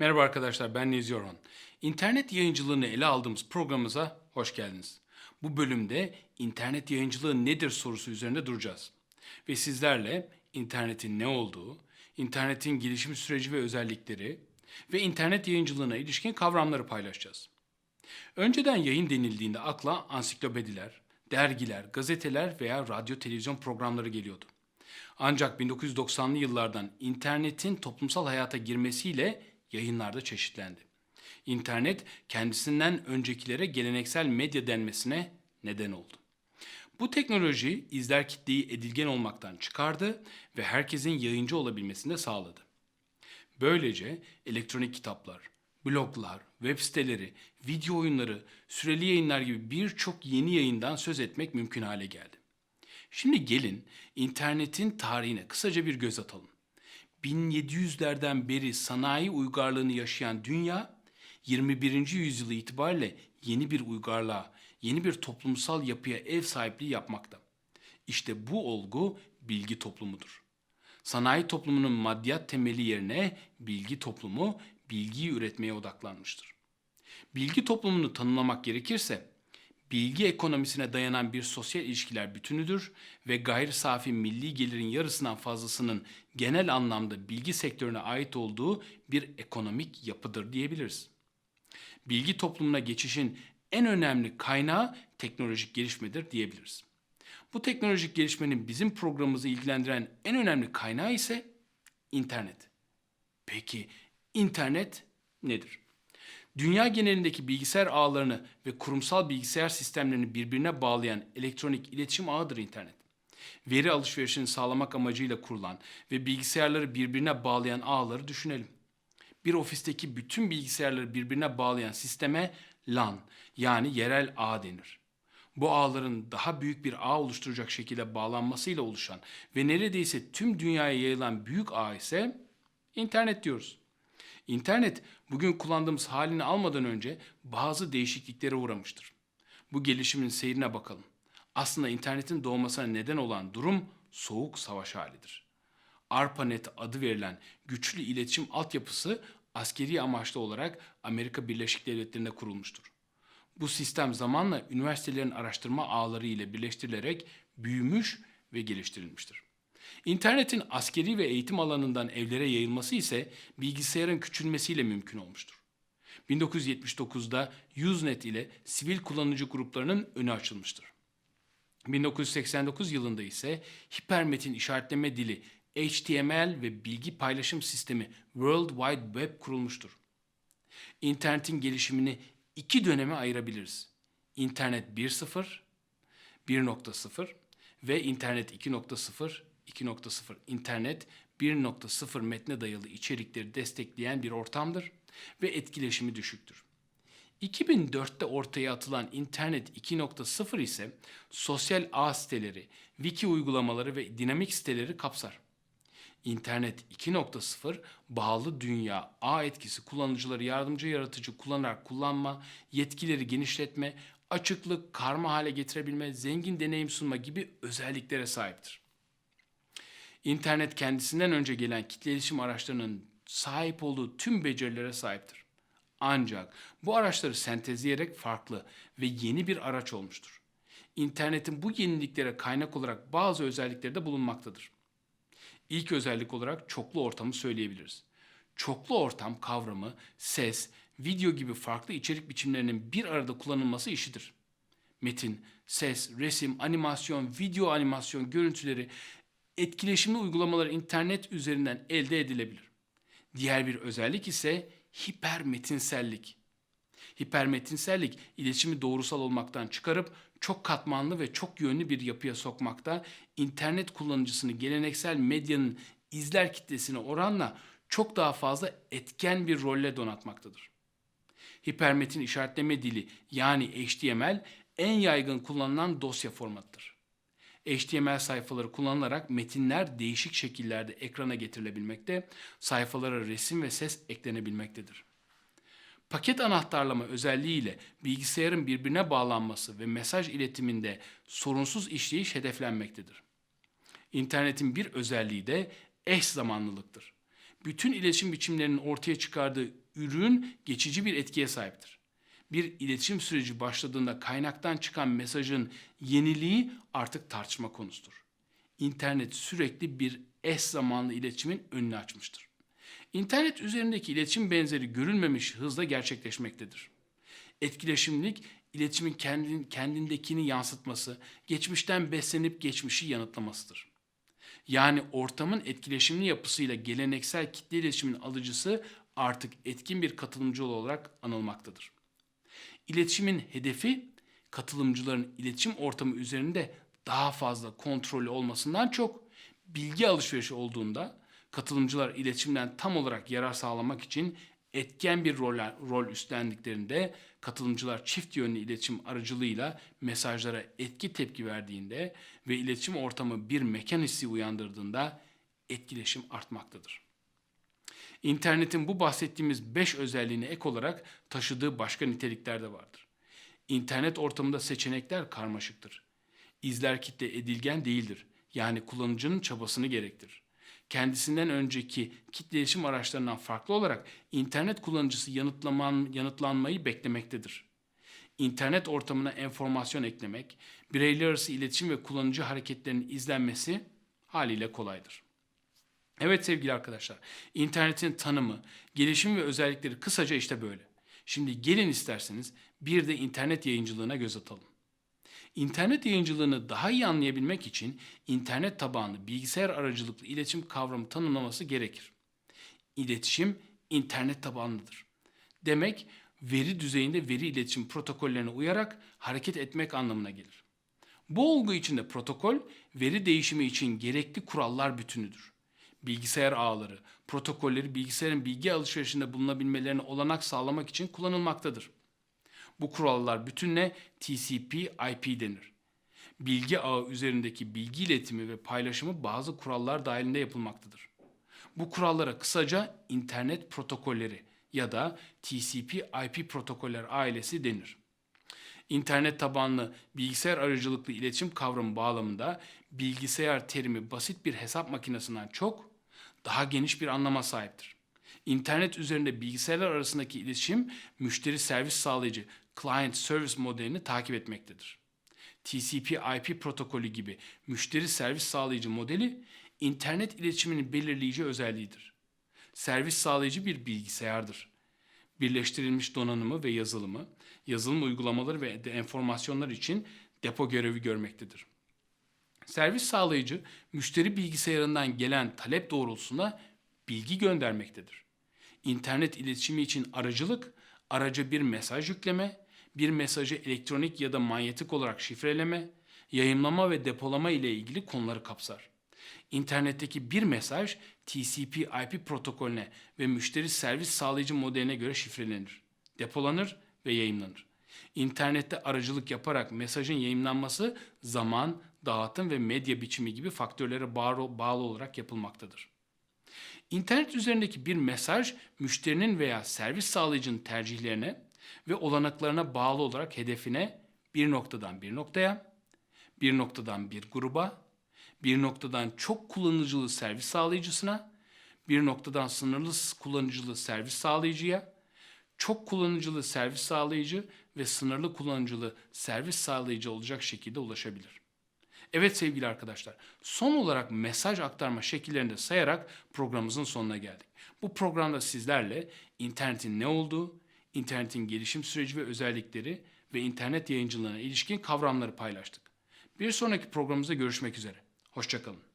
Merhaba arkadaşlar ben Nezi Yorhan. İnternet yayıncılığını ele aldığımız programımıza hoş geldiniz. Bu bölümde internet yayıncılığı nedir sorusu üzerinde duracağız. Ve sizlerle internetin ne olduğu, internetin gelişim süreci ve özellikleri ve internet yayıncılığına ilişkin kavramları paylaşacağız. Önceden yayın denildiğinde akla ansiklopediler, dergiler, gazeteler veya radyo televizyon programları geliyordu. Ancak 1990'lı yıllardan internetin toplumsal hayata girmesiyle yayınlarda çeşitlendi. İnternet kendisinden öncekilere geleneksel medya denmesine neden oldu. Bu teknoloji izler kitleyi edilgen olmaktan çıkardı ve herkesin yayıncı olabilmesini de sağladı. Böylece elektronik kitaplar, bloglar, web siteleri, video oyunları, süreli yayınlar gibi birçok yeni yayından söz etmek mümkün hale geldi. Şimdi gelin internetin tarihine kısaca bir göz atalım. 1700'lerden beri sanayi uygarlığını yaşayan dünya 21. yüzyılı itibariyle yeni bir uygarlığa, yeni bir toplumsal yapıya ev sahipliği yapmakta. İşte bu olgu bilgi toplumudur. Sanayi toplumunun maddiyat temeli yerine bilgi toplumu bilgiyi üretmeye odaklanmıştır. Bilgi toplumunu tanımlamak gerekirse bilgi ekonomisine dayanan bir sosyal ilişkiler bütünüdür ve gayri safi milli gelirin yarısından fazlasının genel anlamda bilgi sektörüne ait olduğu bir ekonomik yapıdır diyebiliriz. Bilgi toplumuna geçişin en önemli kaynağı teknolojik gelişmedir diyebiliriz. Bu teknolojik gelişmenin bizim programımızı ilgilendiren en önemli kaynağı ise internet. Peki internet nedir? Dünya genelindeki bilgisayar ağlarını ve kurumsal bilgisayar sistemlerini birbirine bağlayan elektronik iletişim ağıdır internet. Veri alışverişini sağlamak amacıyla kurulan ve bilgisayarları birbirine bağlayan ağları düşünelim. Bir ofisteki bütün bilgisayarları birbirine bağlayan sisteme LAN yani yerel ağ denir. Bu ağların daha büyük bir ağ oluşturacak şekilde bağlanmasıyla oluşan ve neredeyse tüm dünyaya yayılan büyük ağ ise internet diyoruz. İnternet bugün kullandığımız halini almadan önce bazı değişikliklere uğramıştır. Bu gelişimin seyrine bakalım. Aslında internetin doğmasına neden olan durum soğuk savaş halidir. ARPANET adı verilen güçlü iletişim altyapısı askeri amaçlı olarak Amerika Birleşik Devletleri'nde kurulmuştur. Bu sistem zamanla üniversitelerin araştırma ağları ile birleştirilerek büyümüş ve geliştirilmiştir. İnternetin askeri ve eğitim alanından evlere yayılması ise bilgisayarın küçülmesiyle mümkün olmuştur. 1979'da Usenet ile sivil kullanıcı gruplarının önü açılmıştır. 1989 yılında ise hipermetin işaretleme dili HTML ve bilgi paylaşım sistemi World Wide Web kurulmuştur. İnternetin gelişimini iki döneme ayırabiliriz. İnternet 1.0, 1.0 ve İnternet 2.0, 2.0 internet 1.0 metne dayalı içerikleri destekleyen bir ortamdır ve etkileşimi düşüktür. 2004'te ortaya atılan internet 2.0 ise sosyal ağ siteleri, wiki uygulamaları ve dinamik siteleri kapsar. İnternet 2.0 bağlı dünya ağ etkisi kullanıcıları yardımcı yaratıcı kullanarak kullanma, yetkileri genişletme, açıklık, karma hale getirebilme, zengin deneyim sunma gibi özelliklere sahiptir. İnternet kendisinden önce gelen kitle iletişim araçlarının sahip olduğu tüm becerilere sahiptir. Ancak bu araçları sentezleyerek farklı ve yeni bir araç olmuştur. İnternetin bu yeniliklere kaynak olarak bazı özellikleri de bulunmaktadır. İlk özellik olarak çoklu ortamı söyleyebiliriz. Çoklu ortam kavramı ses, video gibi farklı içerik biçimlerinin bir arada kullanılması işidir. Metin, ses, resim, animasyon, video animasyon görüntüleri etkileşimli uygulamalar internet üzerinden elde edilebilir. Diğer bir özellik ise hipermetinsellik. Hipermetinsellik iletişimi doğrusal olmaktan çıkarıp çok katmanlı ve çok yönlü bir yapıya sokmakta, internet kullanıcısını geleneksel medyanın izler kitlesine oranla çok daha fazla etken bir rolle donatmaktadır. Hipermetin işaretleme dili yani HTML en yaygın kullanılan dosya formatıdır. HTML sayfaları kullanılarak metinler değişik şekillerde ekrana getirilebilmekte, sayfalara resim ve ses eklenebilmektedir. Paket anahtarlama özelliğiyle bilgisayarın birbirine bağlanması ve mesaj iletiminde sorunsuz işleyiş hedeflenmektedir. İnternetin bir özelliği de eş zamanlılıktır. Bütün iletişim biçimlerinin ortaya çıkardığı ürün geçici bir etkiye sahiptir. Bir iletişim süreci başladığında kaynaktan çıkan mesajın yeniliği artık tartışma konusudur. İnternet sürekli bir eş zamanlı iletişimin önünü açmıştır. İnternet üzerindeki iletişim benzeri görülmemiş hızla gerçekleşmektedir. Etkileşimlik, iletişimin kendin, kendindekini yansıtması, geçmişten beslenip geçmişi yanıtlamasıdır. Yani ortamın etkileşimli yapısıyla geleneksel kitle iletişimin alıcısı artık etkin bir katılımcı olarak anılmaktadır. İletişimin hedefi katılımcıların iletişim ortamı üzerinde daha fazla kontrollü olmasından çok bilgi alışverişi olduğunda katılımcılar iletişimden tam olarak yarar sağlamak için etken bir rol, rol üstlendiklerinde katılımcılar çift yönlü iletişim aracılığıyla mesajlara etki tepki verdiğinde ve iletişim ortamı bir mekan hissi uyandırdığında etkileşim artmaktadır. İnternetin bu bahsettiğimiz 5 özelliğine ek olarak taşıdığı başka nitelikler de vardır. İnternet ortamında seçenekler karmaşıktır. İzler kitle edilgen değildir. Yani kullanıcının çabasını gerektirir. Kendisinden önceki kitle iletişim araçlarından farklı olarak internet kullanıcısı yanıtlaman, yanıtlanmayı beklemektedir. İnternet ortamına enformasyon eklemek, bireyler arası iletişim ve kullanıcı hareketlerinin izlenmesi haliyle kolaydır. Evet sevgili arkadaşlar, internetin tanımı, gelişim ve özellikleri kısaca işte böyle. Şimdi gelin isterseniz bir de internet yayıncılığına göz atalım. İnternet yayıncılığını daha iyi anlayabilmek için internet tabanlı bilgisayar aracılıklı iletişim kavramı tanımlaması gerekir. İletişim internet tabanlıdır. Demek veri düzeyinde veri iletişim protokollerine uyarak hareket etmek anlamına gelir. Bu olgu içinde protokol veri değişimi için gerekli kurallar bütünüdür. Bilgisayar ağları, protokolleri bilgisayarın bilgi alışverişinde bulunabilmelerine olanak sağlamak için kullanılmaktadır. Bu kurallar bütünle TCP/IP denir. Bilgi ağı üzerindeki bilgi iletimi ve paylaşımı bazı kurallar dahilinde yapılmaktadır. Bu kurallara kısaca internet protokolleri ya da TCP/IP protokoller ailesi denir. İnternet tabanlı bilgisayar aracılıklı iletişim kavramı bağlamında bilgisayar terimi basit bir hesap makinesinden çok daha geniş bir anlama sahiptir. İnternet üzerinde bilgisayarlar arasındaki iletişim müşteri servis sağlayıcı client service modelini takip etmektedir. TCP/IP protokolü gibi müşteri servis sağlayıcı modeli internet iletişiminin belirleyici özelliğidir. Servis sağlayıcı bir bilgisayardır. Birleştirilmiş donanımı ve yazılımı, yazılım uygulamaları ve de enformasyonlar için depo görevi görmektedir. Servis sağlayıcı müşteri bilgisayarından gelen talep doğrultusunda bilgi göndermektedir. İnternet iletişimi için aracılık, araca bir mesaj yükleme, bir mesajı elektronik ya da manyetik olarak şifreleme, yayınlama ve depolama ile ilgili konuları kapsar. İnternetteki bir mesaj TCP/IP protokolüne ve müşteri servis sağlayıcı modeline göre şifrelenir, depolanır ve yayınlanır. İnternette aracılık yaparak mesajın yayınlanması zaman, dağıtım ve medya biçimi gibi faktörlere bağlı, olarak yapılmaktadır. İnternet üzerindeki bir mesaj müşterinin veya servis sağlayıcının tercihlerine ve olanaklarına bağlı olarak hedefine bir noktadan bir noktaya, bir noktadan bir gruba, bir noktadan çok kullanıcılı servis sağlayıcısına, bir noktadan sınırlı kullanıcılı servis sağlayıcıya, çok kullanıcılı servis sağlayıcı ve sınırlı kullanıcılı servis sağlayıcı olacak şekilde ulaşabilir. Evet sevgili arkadaşlar, son olarak mesaj aktarma şekillerini de sayarak programımızın sonuna geldik. Bu programda sizlerle internetin ne olduğu, internetin gelişim süreci ve özellikleri ve internet yayıncılığına ilişkin kavramları paylaştık. Bir sonraki programımızda görüşmek üzere. Hoşçakalın.